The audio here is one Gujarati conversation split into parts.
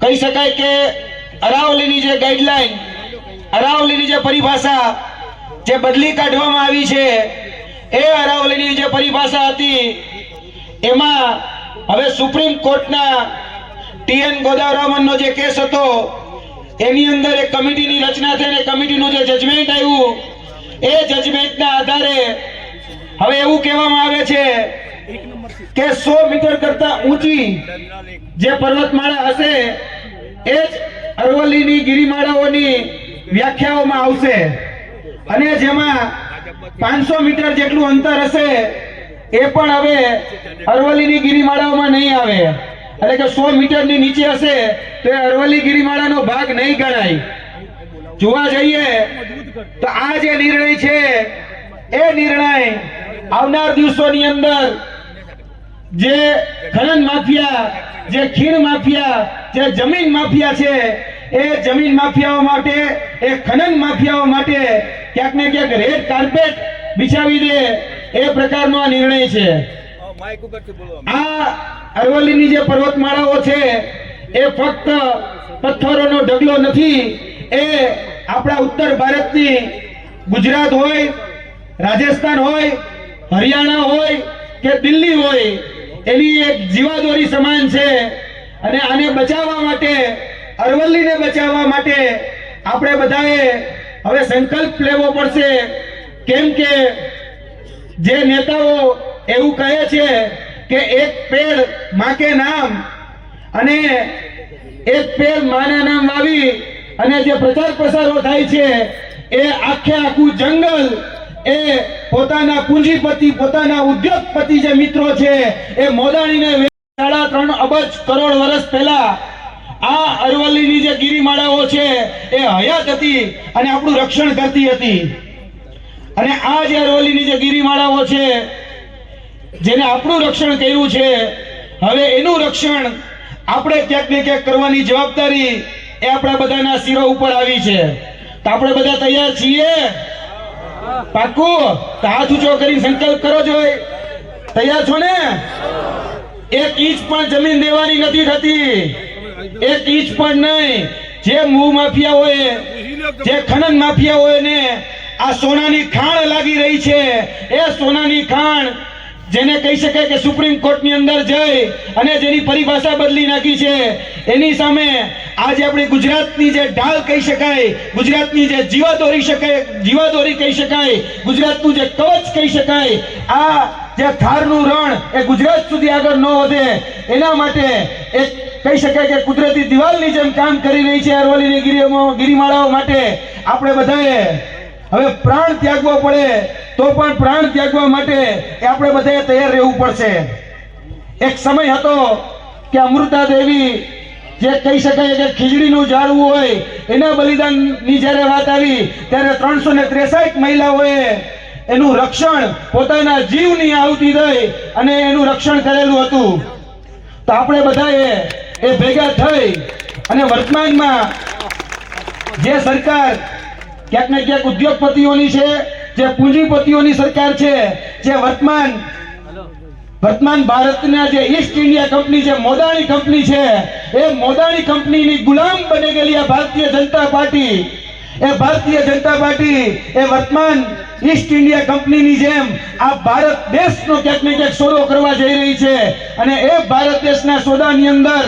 કહી શકાય કે અરાવલીની જે ગાઈડલાઈન અરાવલીની જે પરિભાષા જે બદલી કાઢવામાં આવી છે, એ અરાવલીની જે પરિભાષા હતી, એમાં હવે સુપ્રીમ કોર્ટના ટીએન ગોદાવરામનનો જે કેસ હતો, એની અંદર એક કમિટીની રચના થઈ અને કમિટીનું જે જજમેન્ટ આવ્યું, એ જજમેન્ટના આધારે હવે એવું કહેવામાં આવે છે કે સો મીટર કરતા ઊંચી જે પર્વતમાળા હશે, એ જ અરવલ્લીની ગિરિમાળાઓની વ્યાખ્યાઓમાં આવશે. અને જેમાં પાંચસો મીટર જેટલું અંતર હશે, એ પણ હવે અરવલ્લીની ગિરિમાળાઓમાં નહીં આવે. એટલે કે સો મીટરની નીચે હશે, તો એ અરવલ્લી ગિરિમાળાનો ભાગ નહીં ગણાય. જોવા જઈએ, તો આ જે નિર્ણય છે, એ નિર્ણય આવનાર દિવસોની અંદર જે ખનન માફિયા જે ખીણ માફિયા જે જમીન માફિયા છે એ જમીન માફિયાઓ માટે એ ખનન માફિયાઓ માટે ક્યાંક ને ક્યાંક રેડ કાર્પેટ બિછાવી દે એ પ્રકારનો આ નિર્ણય છે. આ અરવલ્લીની જે પર્વતમાળાઓ છે એ ફક્ત પથ્થરોનો ઢગલો નથી એ આપણા ઉત્તર ભારતની ગુજરાત હોય રાજસ્થાન હોય હરિયાણા હોય કે દિલ્હી હોય એની એક જીવાદોરી સમાન છે. અને આને બચાવવા માટે, અરવલ્લીને બચાવવા માટે આપણે બધાએ હવે સંકલ્પ લેવો પડશે. કેમ કે જે નેતાઓ એવું કહે છે કે એક પેડ માકે નામ અને એક પેડ માના નામ વાવી અને જે પ્રચાર પ્રસારો થાય છે, એ આખે આખું જંગલ એ પોતાના પૂંજીપતિ, પોતાના ઉદ્યોગપતિ જે મિત્રો છે, એ મોદાણીને સાડા ત્રણ અબજ કરોડ વર્ષ પહેલા આ અરવલ્લીની જે ગિરિમાળાઓ છે, એ હયાત હતી અને આપણું રક્ષણ કરતી હતી. અને આ જે અરવલ્લીની જે ગિરિમાળાઓ છે, જેને આપણું રક્ષણ કર્યું છે, હવે એનું રક્ષણ આપણે ક્યાંક ને ક્યાંક કરવાની જવાબદારી એ આપણા બધાના શિરો ઉપર આવી છે. તો આપણે બધા તૈયાર છીએ? પાકું હાથ ઊંચો કરી સંકલ્પ કરો છો તૈયાર છો ને? એક ઇંચ પણ જમીન દેવાની નથી થતી. એક ઇંચ પણ નહીં. જે મૂ હોય, જે ખનન માફિયા હોય ને, આ સોનાની ખાણ લાગી રહી છે. એ સોનાની ખાણ જેને કહી શકાય કે સુપ્રીમ કોર્ટની અંદર જઈ અને જેની પરિભાષા બદલી નાખી છે. એની સામે આજે આપણી ગુજરાતની જે ઢાલ કહી શકાય, ગુજરાતની જે જીવાદોરી શકાય, જીવાદોરી કહી શકાય, ગુજરાતનું જે કવચ કહી શકાય, આ જે થારનું રણ એ ગુજરાત સુધી આગળ ન વધે. એના માટે એક કહી શકાય કે કુદરતી દિવાલની જેમ કામ કરી રહી છે અરવલ્લીની ગિરિમાળાઓ માટે. આપણે બધાએ હવે પ્રાણ ત્યાગવો પડે, તો પણ પ્રાણ ત્યાગવા માટે એ આપણે બધાએ તૈયાર રહેવું પડશે. એક સમય હતો કે અમૃતા દેવી જે કહી શકાય કે ખીજડીનું ઝાડવું હોય, એના બલિદાનની જ્યારે વાત આવી, ત્યારે ત્રણસો ને ત્રેસઠ મહિલાઓએ એનું રક્ષણ પોતાના જીવની આહુતિ દઈ અને એનું રક્ષણ કરેલું હતું. તો આપણે બધાએ એ ભેગા થઈ અને વર્તમાનમાં જે સરકાર ક્યાંક ને ક્યાંક ઉદ્યોગપતિઓની છે જે પૂંજીપતિઓની સરકાર છે જે વર્તમાન વર્તમાન ભારતના જે ઈસ્ટ ઇન્ડિયા કંપની છે મોદાણી કંપની છે એ મોદાણી કંપનીની ગુલામ બની ગયેલી આ ભારતીય જનતા પાર્ટી. એ ભારતીય જનતા પાર્ટી એ વર્તમાન ઈસ્ટ ઇન્ડિયા કંપનીની જેમ આ ભારત દેશનો ક્યાંક ને ક્યાંક સોદો કરવા જઈ રહી છે. અને એ ભારત દેશના સોદાની અંદર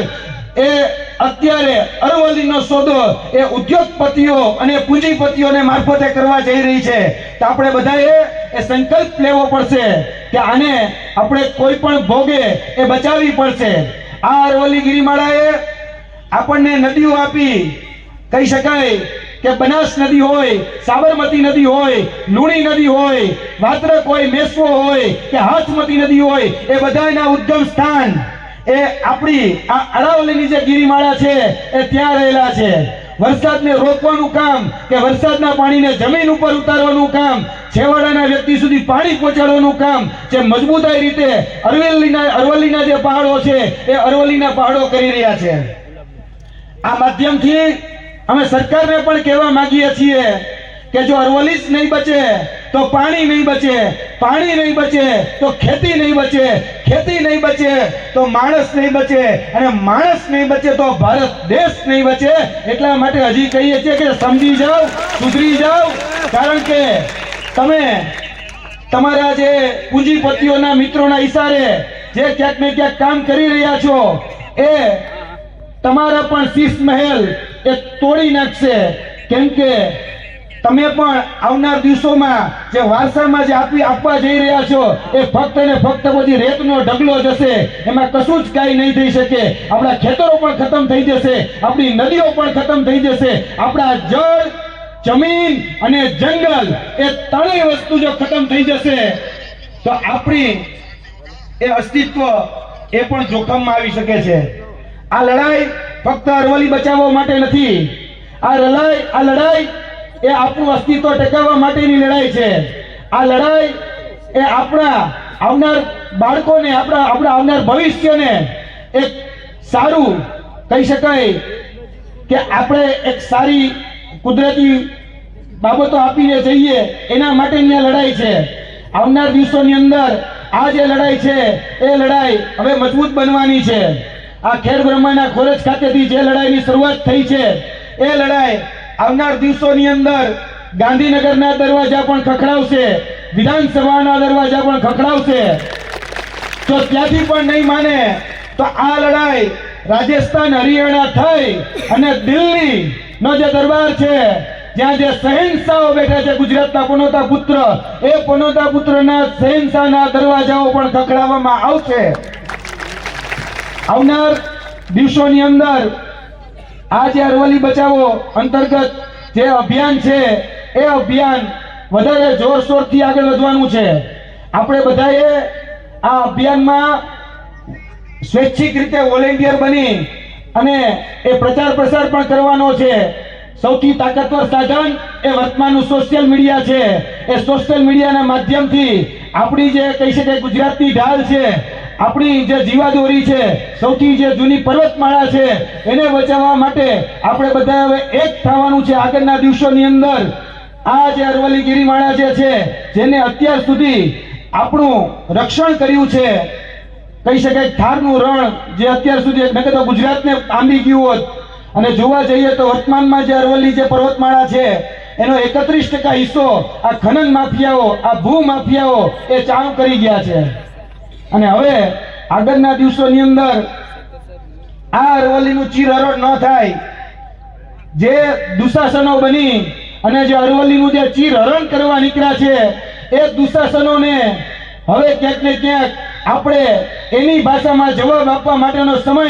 એ અત્યારે અરવલ્લીનો સોદો એ ઉદ્યોગપતિઓ અને પૂંજીપતિઓને મારફતે કરવા જઈ રહી છે. તો આપણે બધાએ એ સંકલ્પ લેવો પડશે કે આને આપણે કોઈ પણ ભોગે એ બચાવવી પડશે. આ અરવલ્લી ગિરિમાળાએ આપણને નદીઓ આપી. કહી શકાય કે બનાસ નદી હોય, સાબરમતી નદી હોય, લુણી નદી હોય વાત્રક હોય મેસવો હોય કે હાથમતી નદી હોય, એ બધાના ઉદ્ગમ સ્થાન એ આપણી આ અરાવલીની જે ગિરિમાળા છે, એ ત્યાં રહેલા છે. વરસાદને રોકવાનું કામ કે વરસાદના પાણીને જમીન ઉપર ઉતારવાનું કામ, છેવાડાના વ્યક્તિ સુધી પાણી પહોંચાડવાનું કામ, જે મજબૂતાઈ રીતે અરવલ્લીના અરવલ્લીના જે પહાડો છે, એ અરવલ્લીના પહાડો કરી રહ્યા છે. આ માધ્યમથી અમે સરકારને પણ કહેવા માંગીએ છીએ કે જો અરવલ્લી નહીં બચે, તો પાણી નહીં બચે, પાણી નહીં બચે, તો ખેતી નહીં બચે, ખેતી નહીં બચે, તો માણસ નહીં બચે, અને માણસ નહીં બચે તો ભારત દેશ નહીં બચે. એટલા માટે હજી કહીએ છીએ કે સમજી જાઓ, સુધરી જાઓ. કારણ કે તમે, તમારા જે પૂંજીપતિઓના મિત્રોના ઈશારે જે ક્યાંક ને ક્યાંક કામ કરી રહ્યા છો, એ તમારા પણ શીશ મહેલ એ તોડી નાખશે. કેમ કે તમે પણ આવનાર દિવસોમાં જે વારસામાં જે આપી આપવા જઈ રહ્યા છો, એ ફક્ત ને ફક્ત બધી રેતનો ઢગલો જશે એમાં કશું જ કાંઈ નહીં થઈ શકે. આપણા ખેતરો પણ ખતમ થઈ જશે. આપણી નદીઓ પણ ખતમ થઈ જશે. આપણા જળ, જમીન અને જંગલ એ ત્રણેય વસ્તુ જો ખતમ થઈ જશે, તો આપણી એ અસ્તિત્વ એ પણ જોખમમાં આવી શકે છે. આ લડાઈ ફક્ત અરવલી બચાવવા માટે નથી. આ લડાઈ આ લડાઈ એ આપણું અસ્તિત્વ ટકાવવા માટેની લડાઈ છે. આ લડાઈ એ આપણા આવનાર બાળકોને, આપણા આપણા આવનાર ભવિષ્યને એક સારું કહી શકાય કે આપણે એક સારી કુદરતી બાબતો આપીને જઈએ એના માટેની આ લડાઈ છે. આવનાર દિવસોની અંદર આ જે લડાઈ છે, એ લડાઈ હવે મજબૂત બનવાની છે. આ ખેર બ્રહ્માના ખોરજ ખાતેથી જે લડાઈની શરૂઆત થઈ છે, એ લડાઈ આવનાર દિવસોની અંદર ગાંધીનગરના દરવાજા પણ ખખડાવશે, વિધાનસભાના દરવાજા પણ ખખડાવશે. તો ત્યાંથી પણ નહીં માને, તો આ લડાઈ રાજસ્થાન હરિયાણા થઈ અને દિલ્હી નો જે દરબાર છે, જ્યાં જે શહેનશાહો બેઠા છે ગુજરાતના પનોતા પુત્ર, એ પનોતા પુત્રના શહેનશાહના દરવાજાઓ પણ ખખડાવવામાં આવશે. આવનાર દિવસોની અંદર આ જે અરવલ્લી બચાવો અંતર્ગત જે અભિયાન છે, એ અભિયાન વધારે જોરશોરથી આગળ વધવાનું છે. આપણે બધાએ આ અભિયાનમાં સ્વૈચ્છિક રીતે વોલેન્ટિયર બની અને એ પ્રચાર પ્રસાર પણ કરવાનો છે. સૌથી તાકાતવર સાધન એ વર્તમાનનું સોશિયલ મીડિયા છે. એ સોશિયલ મીડિયાના માધ્યમથી આપણી જે કહી શકાય ગુજરાતની ઢાલ છે આપણી જે જીવાદોરી છે, સૌથી જે જૂની પર્વતમાળા છે, એને બચાવવા માટે આપણે બધા હવે એક થવાનું છે આગળના દિવસોની અંદર. આ જે અરવલ્લી ગિરિમાળા છે, જેને અત્યાર સુધી આપણું રક્ષણ કર્યું છે, કહી શકાય થારનું રણ, જે અત્યાર સુધી મેં કહેતો ગુજરાતને આંબી ગયું હોત. અને જોવા જઈએ તો વર્તમાનમાં જે અરવલ્લી જે પર્વતમાળા છે, એનો એકત્રીસ ટકા હિસ્સો આ ખનન માફિયાઓ, આ ભૂ માફિયાઓ એ ચાણું કરી ગયા છે. અને હવે આગળના દિવસોની અંદર આ અરવલ્લીનું ચીરહરણ ન થાય. જે દુશાસનો બની અને જે અરવલ્લીનું જે ચીરહરણ કરવા નીકળ્યા છે, એ દુશાસનોને હવે ક્યાંક ને ક્યાંક આપણે એની ભાષામાં જવાબ આપવા માટેનો સમય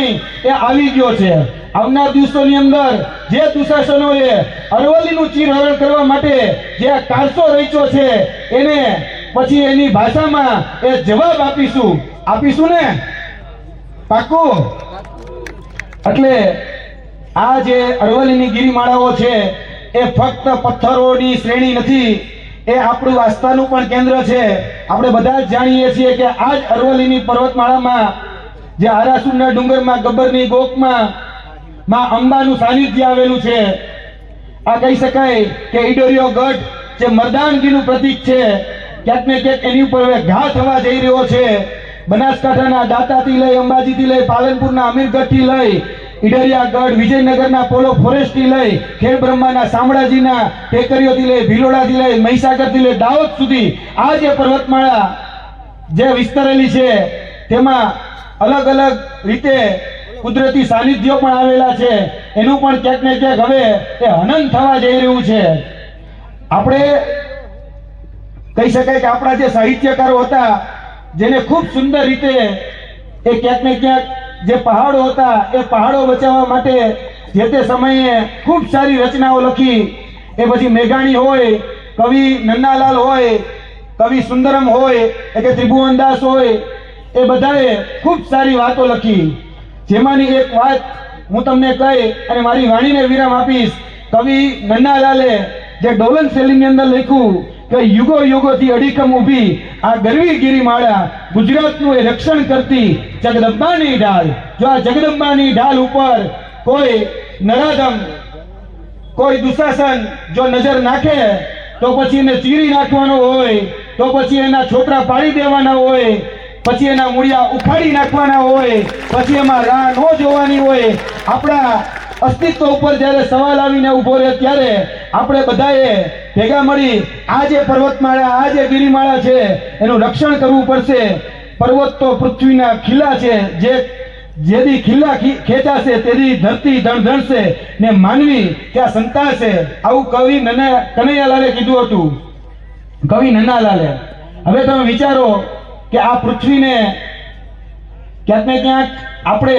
એ આવી ગયો છે. આવનાર દિવસોની અંદર જે દુશાસનોએ અરવલ્લીનું ચીરહરણ કરવા માટે જે કારસો રચ્યો છે, એને પછી એની ભાષામાં એ જવાબ આપીશું. આપીશું ને? પાકું એટલે આ જે અરવલ્લીની ગિરિમાળાઓ છે, એ ફક્ત પથ્થરોની શ્રેણી નથી, એ આપણું આસ્થાનું પણ કેન્દ્ર છે. આપણે બધા જ જાણીએ છીએ કે આ જ અરવલ્લીની પર્વતમાળામાં, જે આરાસુરના ડુંગરમાં, ગબ્બરની ગોકમાં, માં અંબાનું સાનિધ્ય આવેલું છે. આ કહી શકાય કે ઈડોરિયો ગઢ જે મરદાનગીનું પ્રતીક છે. ક્યાંક ને ક્યાંક એની ઉપર ઘા થવા જઈ રહ્યો છે. બનાસકાંઠાના દાતાથી લઈ, અંબાજીથી લઈ, પાલનપુરના અમીરગઢથી લઈ ઇડરિયાગઢ વિજયનગરના પોલો ફોરેસ્ટથી લઈ ખેડ બ્રહ્માના શામળાજીના ટેકરીઓથી લઈ, ભિલોડાથી લઈ, મહીસાગરથી લઈ, દાહોદ સુધી આ જે પર્વતમાળા જે વિસ્તરેલી છે, તેમાં અલગ અલગ રીતે કુદરતી સાનિધ્યો પણ આવેલા છે. એનું પણ ક્યાંક ને ક્યાંક હવે એ હનન થવા જઈ રહ્યું છે. આપણે કહી શકાય કે આપણા જે સાહિત્યકારો હતા, જેને ખૂબ સુંદર રીતે એ ક્યાંક ને ક્યાંક જે પહાડો હતા, એ પહાડો બચાવવા માટે જે તે સમયે ખૂબ સારી રચનાઓ લખી. એ પછી મેઘાણી હોય, કવિ નન્નાલાલ હોય, કવિ સુંદરમ હોય કે ત્રિભુવનદાસ હોય, એ બધાએ ખૂબ સારી વાતો લખી. જેમાંની એક વાત હું તમને કહી અને મારી વાણીને વિરામ આપીશ. કવિ નન્નાલાલે જે ડોલન શૈલીની અંદર લખ્યું કે યુગો યુગોથી અડીકમ ઊભી આ ગરવી માળા ગુજરાતનું એ રક્ષણ કરતી જગદંબાની ઢાલ. જો આ જગદંબાની ઢાલ ઉપર કોઈ નરાધમ, કોઈ દુશાસન જો નજર નાખે, તો પછી એને ચીરી નાખવાનો હોય, તો પછી એના છોકરા પાડી દેવાના હોય, પછી એના મૂળિયા ઉખાડી નાખવાના હોય, પછી એમાં રાહ ન જોવાની હોય. આપણા અસ્તિત્વ ઉપર જ્યારે સવાલ આવીને ઊભો રહે ત્યારે આપણે બધાએ ભેગા મળી આ જે પર્વતમાળા, આ જે ગિરિમાળા છે, એનું રક્ષણ કરવું પડશે. પર્વત તો પૃથ્વીના ખીલા છે. જે જેથી ખીલા ખેંચાશે તેની ધરતી ધણધણશે ને માનવી ત્યાં સંતાશે. આવું કવિ નના, કનૈયાલાલે કીધું હતું. કવિ નનાલાલે હવે તમે વિચારો કે આ પૃથ્વીને ક્યાંક ને ક્યાંક આપણે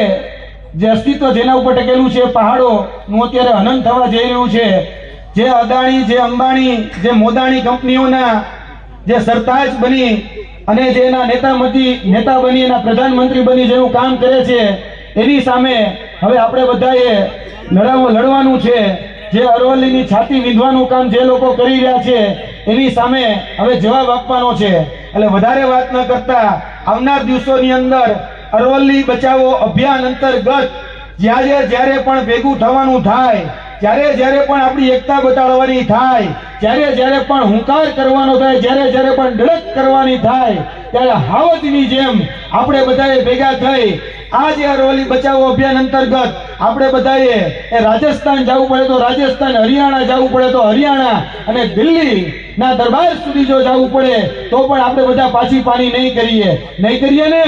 જે અસ્તિત્વ જેના ઉપર ટકેલું છે પહાડોનું અત્યારે હનન થવા જઈ રહ્યું છે. જે અદાણી, જે અંબાણી, જે મોદાણી કંપનીઓના જે સરતાજ બની અને જે એના નેતામતી નેતા બની, એના પ્રધાનમંત્રી બની જેનું કામ કરે છે, એની સામે હવે આપણે બધાએ લડાવો લડવાનું છે. જે અરવલ્લીની છાતી વિંધવાનું કામ જે લોકો કરી રહ્યા છે, એની સામે હવે જવાબ આપવાનો છે. એટલે વધારે વાત ન કરતા આવનાર દિવસોની અંદર અરવલ્લી બચાવો અભિયાન અંતર્ગત જ્યારે જ્યારે પણ ભેગું થવાનું થાય, જ્યારે જ્યારે પણ આપણી એકતા બતાડવાની થાય, જ્યારે જ્યારે પણ હુંકાર કરવાનો થાય, જ્યારે જ્યારે પણ ડળક કરવાની થાય, ત્યારે હાવજની જેમ આપણે બધાએ ભેગા થઈ આ જે અરવલ્લી બચાવો અભિયાન અંતર્ગત આપણે બધાએ એ રાજસ્થાન જવું પડે તો રાજસ્થાન, હરિયાણા જવું પડે તો હરિયાણા અને દિલ્હી ના દરબાર સુધી જો જવું પડે, તો પણ આપણે બધા પાછી પાણી નહીં કરીએ. નહીં કરીએ ને?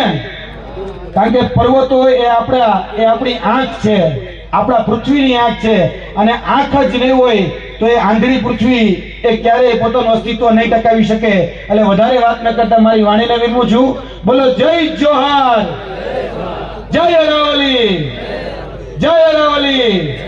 કારણ કે પર્વતો એ આપણા એ આપણી આંખ છે. આપણા પૃથ્વીની આંખ છે. અને આંખ જ નહીં હોય તો એ આંધળી પૃથ્વી એ ક્યારેય પોતાનું અસ્તિત્વ નહીં ટકાવી શકે. એટલે વધારે વાત ન કરતા મારી વાણીને વિનવું છું. બોલો, જય જોહાર. જય અરાવલી જય અરવલ્લી.